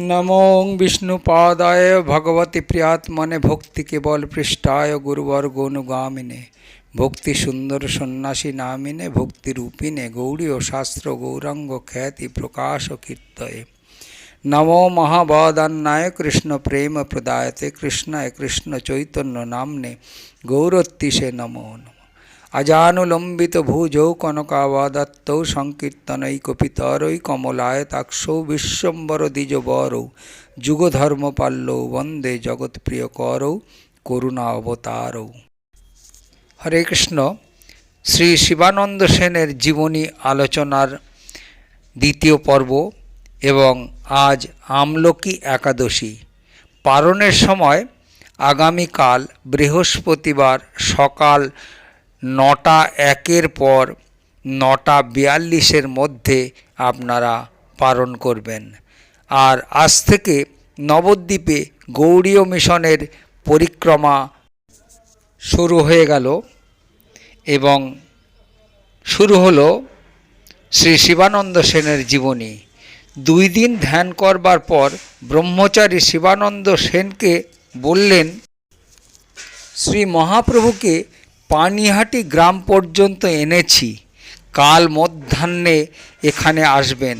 নমো বিষ্ণুপাদায় ভগবতী প্রিয়াত্মনে ভক্তি কেবল পৃষ্ঠায় গুরুবর গনুগামিনে ভক্তি সুন্দর সন্ন্যাসী নামিনে ভক্তি রূপিনে গৌরী ও শাস্ত্র গৌরাঙ্গ খ্যাতি প্রকাশ কীর্তয়ে নমো মহাবদান্নায় কৃষ্ণ প্রেম প্রদায়তে কৃষ্ণায় কৃষ্ণ চৈতন্য নামনে গৌরত্তিষে নমো নমঃ অজানুলম্বিত ভুজৌ কনকাবাদত্তৌ সংকীর্তনৈকপিতরৈ কমলায়তাক্ষৌ বিশ্বম্বর দ্বিজবরৌ যুগধর্মপাল্লৌ বন্দে জগৎপ্রিয়করৌ করুণা অবতারৌ হরে কৃষ্ণ শ্রী শিবানন্দ সেনের জীবনী আলোচনার দ্বিতীয় পর্ব এবং আজ আমলকি একাদশী পারণের সময় আগামীকাল বৃহস্পতিবার সকাল নটা একের পর নটা বিয়াল্লিশের মধ্যে আপনারা পালন করবেন। আর আজ থেকে নবদ্বীপে গৌড়ীয় মিশনের পরিক্রমা শুরু হয়ে গেল এবং শুরু হলো শ্রী শিবানন্দ সেনের জীবনী। দুই দিন ধ্যান করবার পর ব্রহ্মচারী শিবানন্দ সেনকে বললেন, শ্রী মহাপ্রভুকে পানিহাটি গ্রাম পর্যন্ত এনেছি। কাল মধ্যাহ্নে এখানে আসবেন।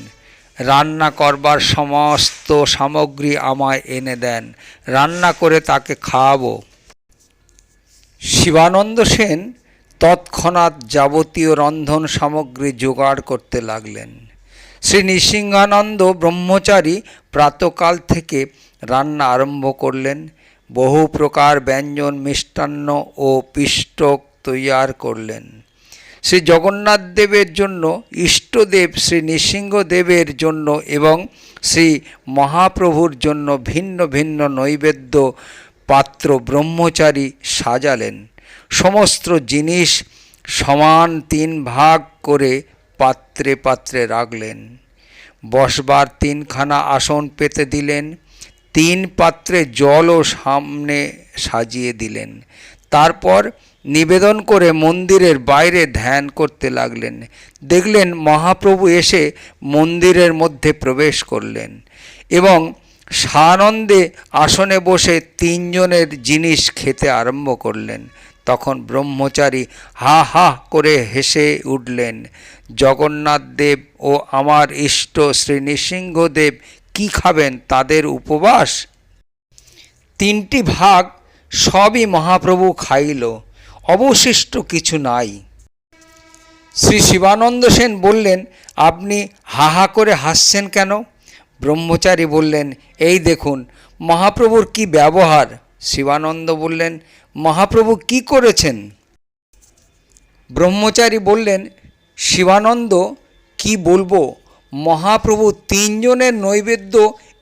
রান্না করবার সমস্ত সামগ্রী আমায় এনে দেন। রান্না করে তাকে খাওয়াবো। শিবানন্দ সেন তৎক্ষণাৎ যাবতীয় রন্ধন সামগ্রী জোগাড় করতে লাগলেন। শ্রী নৃসিংহানন্দ ব্রহ্মচারী প্রাতকাল থেকে রান্না আরম্ভ করলেন। বহু প্রকার ব্যঞ্জন, মিষ্টান্ন ও পিষ্টক তৈয়ার করলেন। শ্রী জগন্নাথ দেবের জন্য, ইষ্টদেব শ্রী নৃসিংহদেবের জন্য এবং শ্রী মহাপ্রভুর জন্য ভিন্ন ভিন্ন নৈবেদ্য পাত্র ব্রহ্মচারী সাজালেন। সমস্ত জিনিস সমান তিন ভাগ করে পাত্রে পাত্রে রাখলেন। বসবার তিনখানা আসন পেতে দিলেন। তিন পাত্রে জলও সামনে সাজিয়ে দিলেন। তারপর নিবেদন করে মন্দিরের বাইরে ধ্যান করতে লাগলেন। দেখলেন মহাপ্রভু এসে মন্দিরের মধ্যে প্রবেশ করলেন এবং সানন্দে আসনে বসে তিনজনের জিনিস খেতে আরম্ভ করলেন। তখন ব্রহ্মচারী হা হা করে হেসে উঠলেন, জগন্নাথ দেব ও আমার ইষ্ট শ্রী নৃসিংহদেব কি খাবেন? তাদের উপবাস? তিনটি ভাগ সবই মহাপ্রভু খাইল, অবশিষ্ট কিছু নাই। শ্রী শিবানন্দ সেন বললেন, আপনি হাহা করে হাসছেন কেন? ব্রহ্মচারী বললেন, এই দেখুন, মহাপ্রভুর কি ব্যবহার? শিবানন্দ বললেন, মহাপ্রভু কি করেছেন? ব্রহ্মচারী বললেন, শিবানন্দ, কি বলব? মহাপ্রভু তিনজনের নৈবেদ্য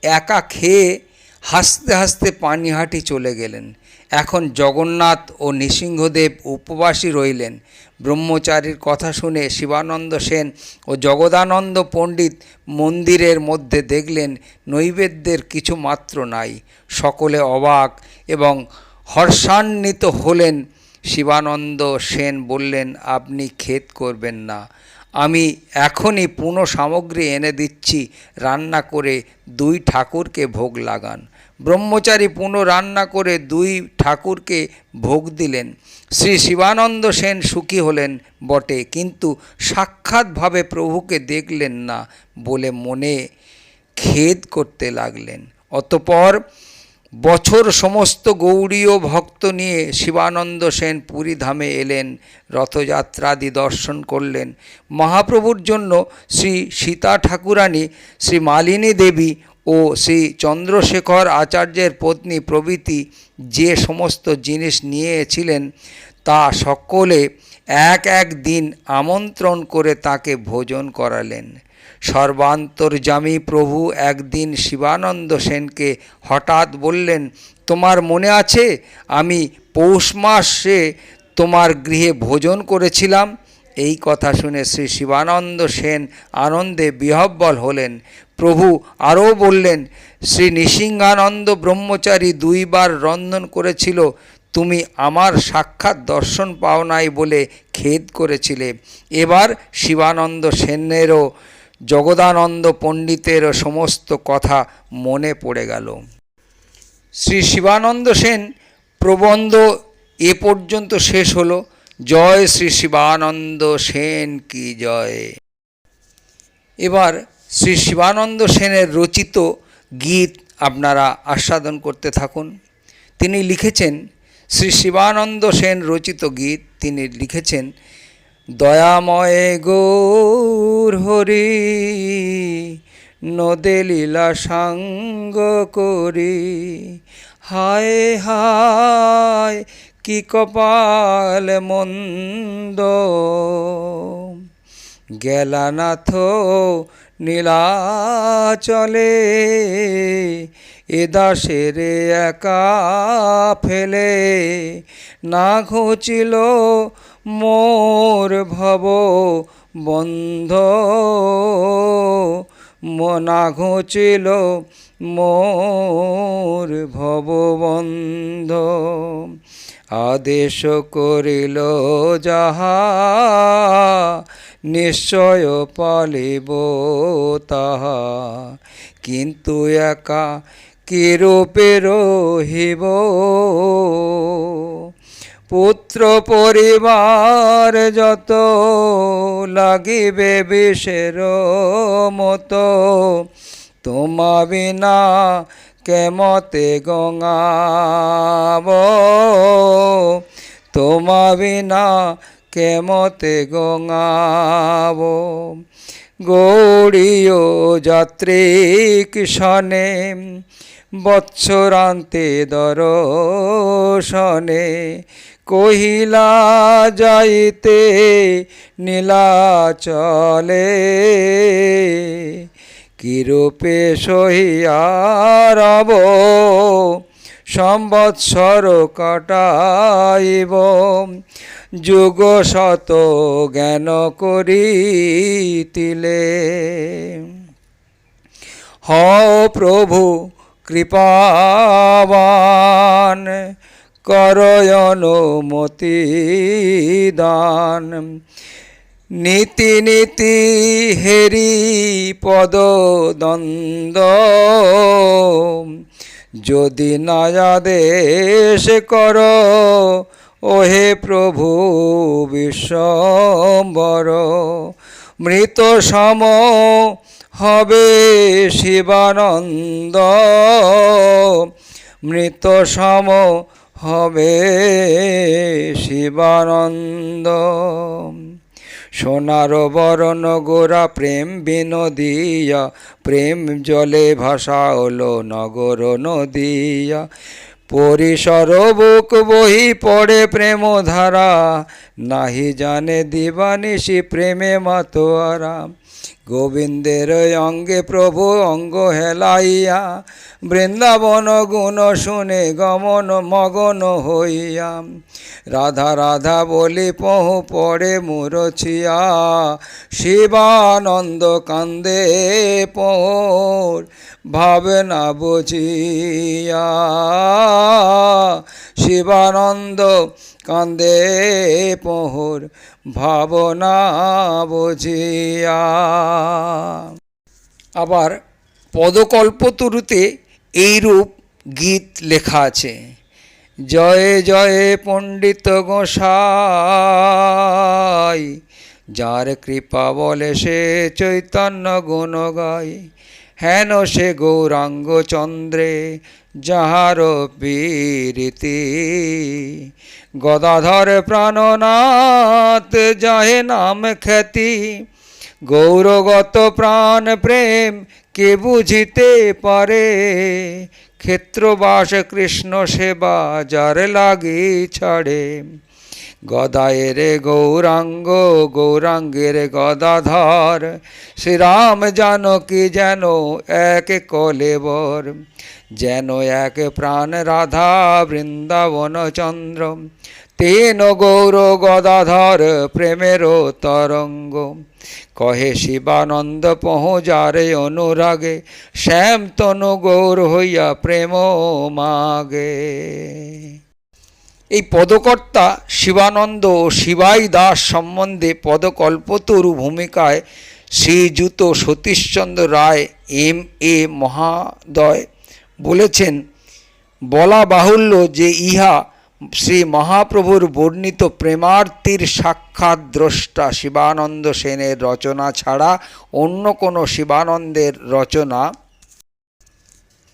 একা খেয়ে হাসতে হাসতে পানিহাটি চলে গেলেন। এখন জগন্নাথ ও নৃসিংহদেব উপবাসী রইলেন। ব্রহ্মচারীর কথা শুনে শিবানন্দ সেন ও জগদানন্দ পণ্ডিত মন্দিরের মধ্যে দেখলেন নৈবেদ্যের কিছু মাত্র নাই। সকলে অবাক এবং হর্ষান্বিত হলেন। শিবানন্দ সেন বললেন, আপনি খেদ করবেন না। আমি এখনই পুনঃ সামগ্রী এনে দিচ্ছি, রান্না করে দুই ঠাকুরকে ভোগ লাগান। ব্রহ্মচারী পুনঃ রান্না করে দুই ঠাকুরকে ভোগ দিলেন। শ্রী শিবানন্দ সেন সুখী হলেন বটে, কিন্তু সাক্ষাৎভাবে প্রভুকে দেখলেন না বলে মনে খেদ করতে লাগলেন। অতপর বছর সমস্ত গৌড়ীয় ভক্ত নিয়ে শিবানন্দ সেন পুরী ধামে এলেন, রথযাত্রাদি দর্শন করলেন। মহাপ্রভুর জন্য শ্রী সীতা ঠাকুরানী, শ্রী মালিনী দেবী ও শ্রী চন্দ্রশেখর আচার্যের পত্নী প্রভৃতি যে সমস্ত জিনিস নিয়েছিলেন, তা সকলে এক এক দিন আমন্ত্রণ করে তাকে ভোজন করালেন। সর্বান্তর্যামী প্রভু একদিন শিবানন্দ সেনকে হঠাৎ বললেন, তোমার মনে আছে? আমি পৌষ মাসে তোমার গৃহে ভোজন করেছিলাম। এই কথা শুনে শ্রী শিবানন্দ সেন আনন্দে বিহব্বল হলেন। প্রভু আরও বললেন, শ্রী নৃসিংহানন্দ ব্রহ্মচারী দুইবার রন্ধন করেছিল, তুমি আমার সাক্ষাৎ দর্শন পাও নাই বলে খেদ করেছিলে। এবার শিবানন্দ সেনেরও জগদানন্দ পণ্ডিতের সমস্ত কথা মনে পড়ে গেল। শ্রী শিবানন্দ সেন প্রবন্ধ এ পর্যন্ত শেষ হলো। জয় শ্রী শিবানন্দ সেন কি জয়। এবার শ্রী শিবানন্দ সেনের রচিত গীত আপনারা আস্বাদন করতে থাকুন। তিনি লিখেছেন, শ্রী শিবানন্দ সেন রচিত গীত তিনি লিখেছেন দয়াময় গৌর হরি, নদে লীলা সাঙ্গ করি। হায় হায়, কি কপাল মন্দ। গেলানাথ নীলাচলে, এ দাসের একা ফেলে। না ঘুচিল মোর ভব বন্ধ। মনা ঘুচিল মোর ভববন্ধ আদেশ করিল যাহা নিশ্চয় পালিব তাহা। কিন্তু একা কিরূপে রহিব? পুত্র পরিবার যত লাগিবে বিষের মতো, তোমা বিনা কেমতে গঙাব তোমা বিনা কেমতে গঙাব গৌড়ীয় যাত্রী কিষণে বৎসরান্তে দর্শনে কহিলা যাইতে নীলাচলে কিরূপে সহিয়ারব সম্বৎসর কাটাইব। যুগ শত জ্ঞান করিতিলে। হ প্রভু কৃপাবান। করয়ন মতি দান। নীতি নীতি হেরি পদ দ্বন্দ্ব। যদি নায়াদেশ কর, ওহে প্রভু বিশ্বম্বর, মৃত সম হবে শিবানন্দ। মৃত সম হবে শিবানন্দ। সোনার বরণ গোরা প্রেম বিনোদিয়া, প্রেম জলে ভাষা হলো নগর নদিয়া। পরিসর বুক বহি পড়ে প্রেম ধারা নাহি জানে দিবানিশি প্রেমে মাতোয়ারা। গোবিন্দের অঙ্গে প্রভু অঙ্গ হেলাইয়া, বৃন্দাবন গুণ শুনে গমন মগন হইয়া। রাধা রাধা বলি, পহু পড়ে মুরছিয়া, শিবানন্দ কান্দে পহর ভাবে না বুঝিয়া, শিবানন্দ কান্দে পহর ভাবনা বুঝিয়া। আবার পদকল্পতরুতে এইরূপ গীত লেখা আছে, জয় জয় পণ্ডিত গোসাই, যার কৃপা বলে সে চৈতন্য গুণ গায় হেন সে গৌরাঙ্গ চন্দ্রে যাহার বীরীতি গদাধর প্রাণনাথ যাহে নাম খ্যাতি, গৌরগত প্রাণ প্রেম কে বুঝিতে পারে? ক্ষেত্রবাস কৃষ্ণ সেবা যার লাগি ছাড়ে? গদায়ের গৌরাঙ্গ, গৌরাঙ্গের গদাধর, শ্রীরাম জানকী যেন এক কলেবর? যেন এক প্রাণ রাধা বৃন্দাবন চন্দ্র, তেন গৌর গদাধর প্রেমের তরঙ্গ। কহে শিবানন্দ পহুজারে অনুরাগে, শ্যাম তনু গৌর হইয়া প্রেম মাগে। এই পদকর্তা শিবানন্দ ও শিবাই দাস সম্বন্ধে পদকল্পতরু ভূমিকায় শ্রীযুত সতীশচন্দ্র রায়, এম এ মহাদয় বলেছেন, বলা বাহুল্য যে ইহা শ্রী মহাপ্রভুর বর্ণিত প্রেমার্তির সাক্ষাৎ দ্রষ্টা শিবানন্দ সেনের রচনা ছাড়া অন্য কোনো শিবানন্দের রচনা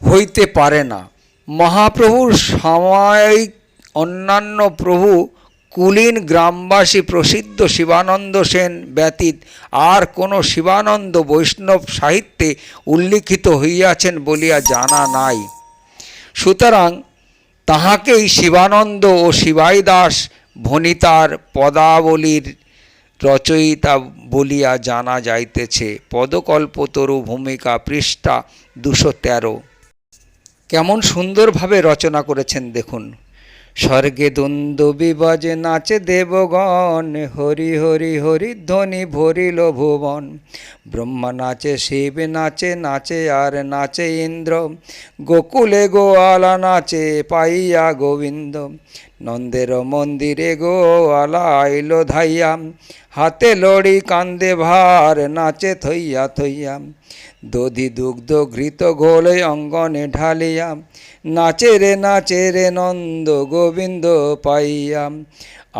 হইতে পারে না। মহাপ্রভুর সাময়িক অন্যান্য প্রভু কুলীন গ্রামবাসী প্রসিদ্ধ শিবানন্দ সেন ব্যতীত আর কোনো শিবানন্দ বৈষ্ণব সাহিত্যে উল্লিখিত হইয়াছেন বলিয়া জানা নাই। সুতরাং তাহাকেই শিবানন্দ ও শিবাই দাস ভনিতার পদাবলীর রচয়িতা বলিয়া জানা যাইতেছে। পদকল্পতরু ভূমিকা পৃষ্ঠা দুশো তেরো। কেমন সুন্দরভাবে রচনা করেছেন দেখুন। স্বর্গে দ্বন্দ্ব বিবাজে নাচে দেবগণ, হরি হরি হরি ধ্বনি ভরিল ভুবন। ব্রহ্মা নাচে, শিব নাচে নাচে আর নাচে ইন্দ্র। গোকুলে গোয়ালা নাচে পাইয়া গোবিন্দ। নন্দের মন্দিরে গো আলাইল ধাইয়াম হাতে লড়ি কান্দে ভার, নাচে থইয়া থইয়াম দধি দুগ্ধ ঘৃত ঘোলে অঙ্গনে ঢালিয়াম নাচে রে নাচে রে, নন্দ গোবিন্দ পাইয়া।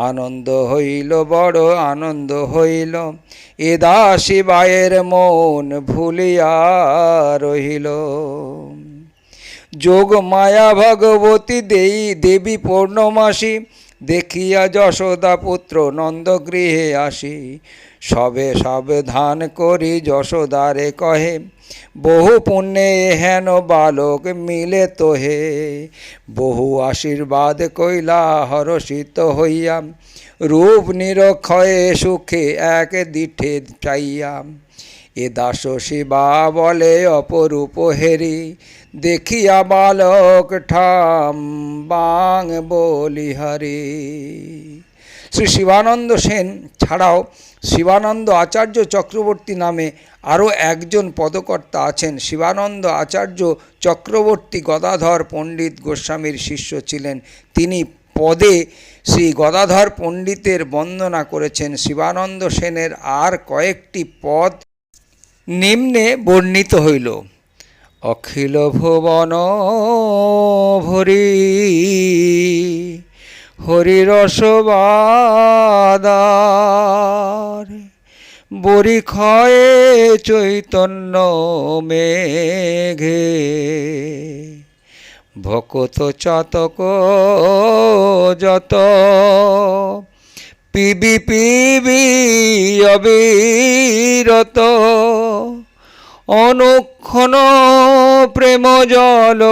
আনন্দ হইল, বড় আনন্দ হইল। এ দাসী বায়ের মন ভুলিয়া রহিল। যোগ মায়া ভগবতী দেই, দেবী পূর্ণমাসী, দেখিয়া যশোদা পুত্র নন্দগৃহে আসি। সবে সাবধান করি যশোদারে কহে, বহু পুণ্যে হেন বালক মিলে তোহে। বহু আশীর্বাদ কইলা হরষিত হইয়া, রূপ নিরক্ষয়ে সুখে এক দিঠে চাইয়া। এ দাস শিবা বলে, অপরূপ হেরি, দেখিয়া বালক ঠাম বাং বলিহারি শ্রী শিবানন্দ সেন ছাড়াও শিবানন্দ আচার্য চক্রবর্তী নামে আরও একজন পদকর্তা আছেন। শিবানন্দ আচার্য চক্রবর্তী গদাধর পণ্ডিত গোস্বামীর শিষ্য ছিলেন। তিনি পদে শ্রী গদাধর পণ্ডিতের বন্দনা করেছেন। শিবানন্দ সেনের আর কয়েকটি পদ নিম্নে বর্ণিত হইল অখিল ভুবন ভরি হরিরসবাদার বরি ক্ষয়ে চৈতন্য মেঘে ভকত চাতক যত পিবি পিবি অবিরত। অনুক্ষণ প্রেম জল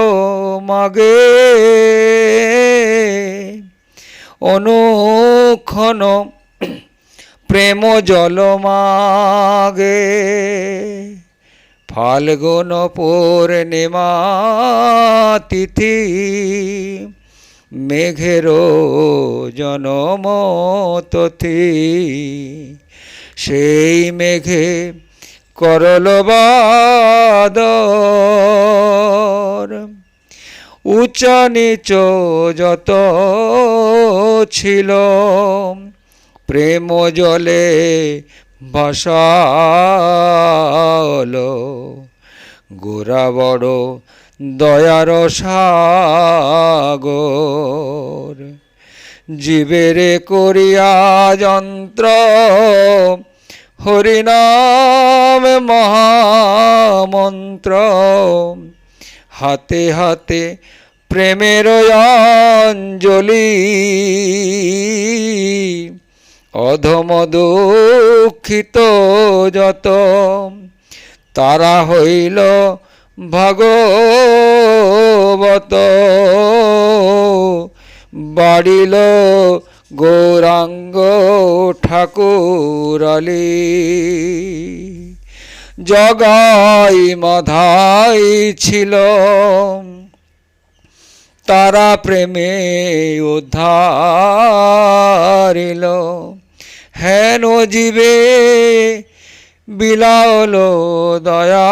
মাগে। অনুক্ষণ প্রেম জল মাগে। ফাল্গুন পূর্ণিমা তিথি। মেঘের জনম তথি সেই মেঘে করল বাদর। উঁচা নিচ যত ছিল, প্রেম জলে ভাসাল গোরা বড় দয়ার সাগর, জীবেরে করিয়া যন্ত্র, হরিনাম মহামন্ত্র। হাতে হাতে প্রেমের অঞ্জলি, অধম দুঃখিত যত, তারা হইল ভাগবত। বাড়িল গৌরাঙ্গ ঠাকুরালি জগাই মাধাই ছিল। তারা প্রেমে উদ্ধারিল। হেন জীবে বিলাল দয়া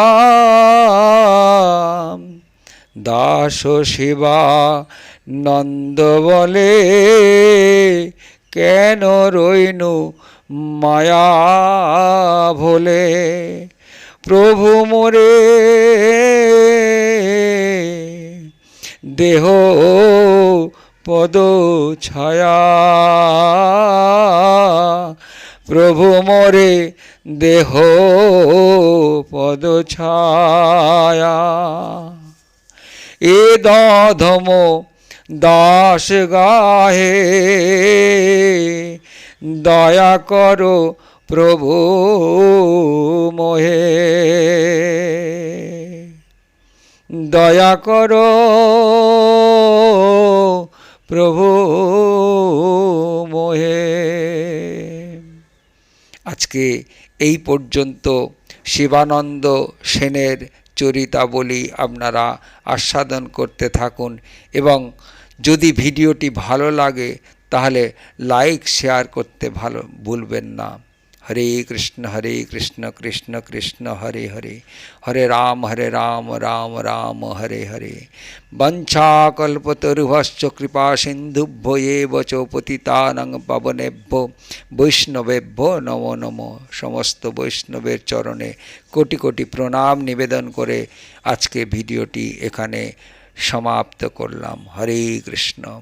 দাস শিবা নন্দ বলে, কেন রইনু মায়া ভোলে? প্রভু মোরে, দেহ পদ ছায়া। প্রভু মোরে দেহ পদ ছায়া এ দধম দাস গাহে, দয়া করো প্রভু মোহে। দয়া করো প্রভু মোহে। আজকে এই পর্যন্ত শিবানন্দ সেনের চরিতাবলী আপনারা আস্বাদন করতে থাকুন এবং যদি ভিডিওটি ভালো লাগে তাহলে লাইক, শেয়ার করতে ভালো ভুলবেন না। হরে কৃষ্ণ হরে কৃষ্ণ কৃষ্ণ কৃষ্ণ, হরে হরে। হরে রাম হরে রাম রাম রাম, হরে হরে। বঞ্ছাকল্পতরুভশ্চ কৃপা সিন্ধুভ্য চ পতিতানং পাবনেভ্য বৈষ্ণবেভ্য নমো নমো। সমস্ত বৈষ্ণবের চরণে কোটি কোটি প্রণাম নিবেদন করে আজকে ভিডিওটি এখানে সমাপ্ত করলাম। হরে কৃষ্ণ।